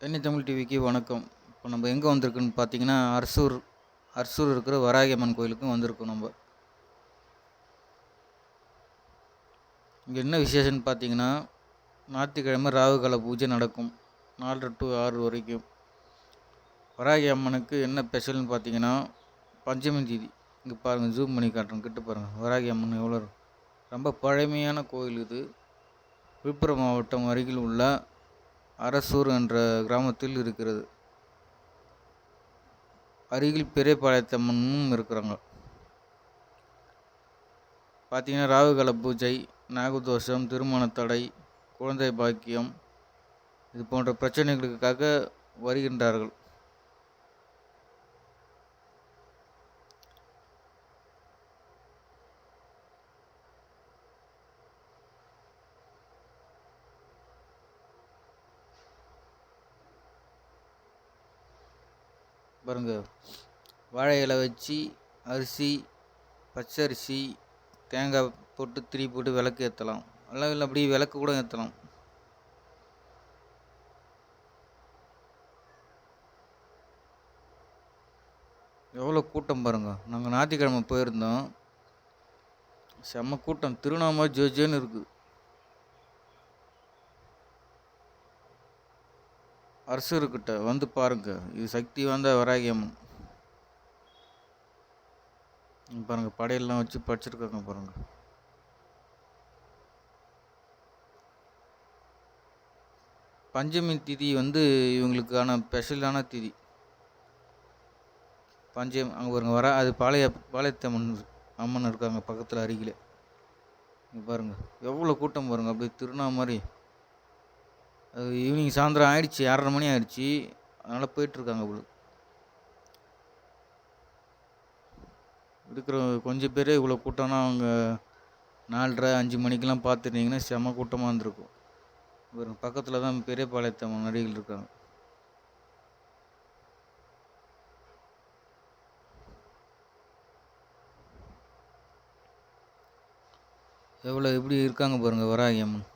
தென்னை தமிழ் டிவிக்கு வணக்கம். இப்போ நம்ம எங்கே வந்திருக்குன்னு பார்த்தீங்கன்னா அரசூர் அரசூர் இருக்கிற வராகி அம்மன் கோயிலுக்கும் வந்திருக்கோம் நம்ம. இங்கே என்ன விசேஷம்னு பார்த்தீங்கன்னா ஞாயிற்றுக்கிழமை ராகுகால பூஜை நடக்கும். நாலரை டு ஆறு வரைக்கும். வராகி அம்மனுக்கு என்ன ஸ்பெஷல்னு பார்த்தீங்கன்னா பஞ்சமி தீதி. இங்கே பாருங்கள் ஜூம் பண்ணி காட்டுறேன் கிட்ட பாருங்கள் வராகி அம்மன் எவ்வளோ ரொம்ப பழமையான கோயில் இது. விழுப்புரம் மாவட்டம் அருகில் உள்ள அரசூர் என்ற கிராமத்தில் இருக்கிறது. அருகில் பெரியபாளையத்தம்மனும் இருக்கிறாங்க. பார்த்தீங்கன்னா ராகுகால பூஜை நாகதோஷம் திருமண தடை குழந்தை பாக்கியம் இது போன்ற பிரச்சனைகளுக்காக வருகின்றார்கள். பாருங்க. வாழை இலை வச்சு அரிசி பச்சரிசி தேங்காய் போட்டு திரி போட்டு விளக்கு ஏற்றலாம் எல்லாம் இல்லை அப்படியே விளக்கு கூட ஏற்றலாம் எவ்வளோ கூட்டம் பாருங்க. நாங்கள் ஞாயிற்றுக்கிழமை போயிருந்தோம். செம்ம கூட்டம். திருவண்ணாமலை ஜோஜோன்னு இருக்குது அரசர்கிட்ட வந்து பாருங்க. இது சக்தி வாய்ந்த வராகி அம்மன் பாருங்க படையெல்லாம் வச்சு படிச்சிருக்காங்க பாருங்க. பஞ்சமி திதி வந்து இவங்களுக்கான ஸ்பெஷலான திதி. பஞ்சம் அங்கே பாருங்க வர அது பாளைய பாளையத்தம்மன் அம்மன் இருக்காங்க பக்கத்தில் அருகில். இங்க பாருங்க எவ்வளோ கூட்டம் பாருங்க அப்படியே திருநா மாதிரி. ஈவினிங் சாயந்தரம் ஆயிடுச்சு ஆறரை மணி ஆயிடுச்சு. அதனால் போயிட்டுருக்காங்க இவ்வளோ இருக்கிற கொஞ்சம் பேர் இவ்வளோ கூட்டம்னா அவங்க நாலரை அஞ்சு மணிக்கெலாம் பார்த்துருந்தீங்கன்னா செம கூட்டமாக இருந்திருக்கும். ஒரு பக்கத்தில் தான் பெரியபாளையத்தம்மன் நடிகள் இருக்காங்க. எவ்வளோ எப்படி இருக்காங்க பாருங்கள் வராகி அம்மன்.